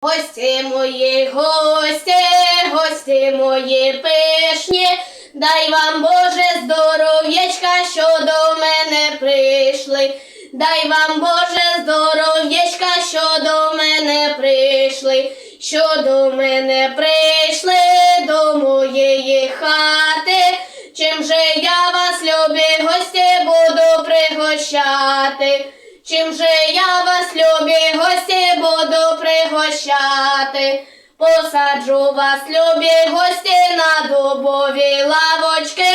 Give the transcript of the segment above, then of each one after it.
Гості мої, гості, гості мої пишні, дай вам Боже здоров'ячка, що до мене прийшли. Дай вам Боже здоров'ячка, що до мене прийшли, що до мене прийшли до моєї хати. Чим же я вас, любі гості, буду пригощати? Чим же я вас, любі гості, буду пригощати? Посаджу вас, любі гості, на дубові лавочки,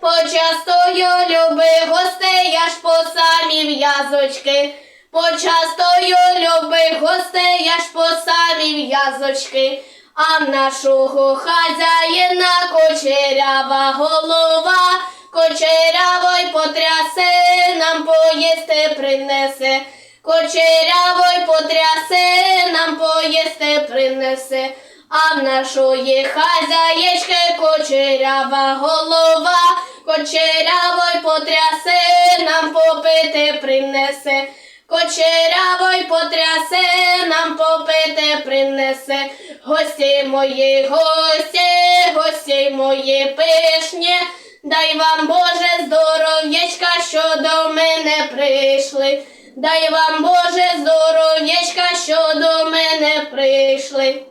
почастую, любі гостей, я ж по самі в'язочки. Почастую, любих гостей, я ж по самі в'язочки. А нашого хазяїна кочерява голова, кочерявой потрясе, нам поїсти принесе. Кочерявой потрясе, поїсти принесе. А в нашої хазяєчки кочерява голова, кочерявой потрясе, нам попити принесе. Кочерявой потрясе, нам попити принесе. Гості мої, гості, гості мої пишні, дай вам Боже здоров'ячка, що до мене прийшли. Дай вам Боже здоров'ячка, прийшли.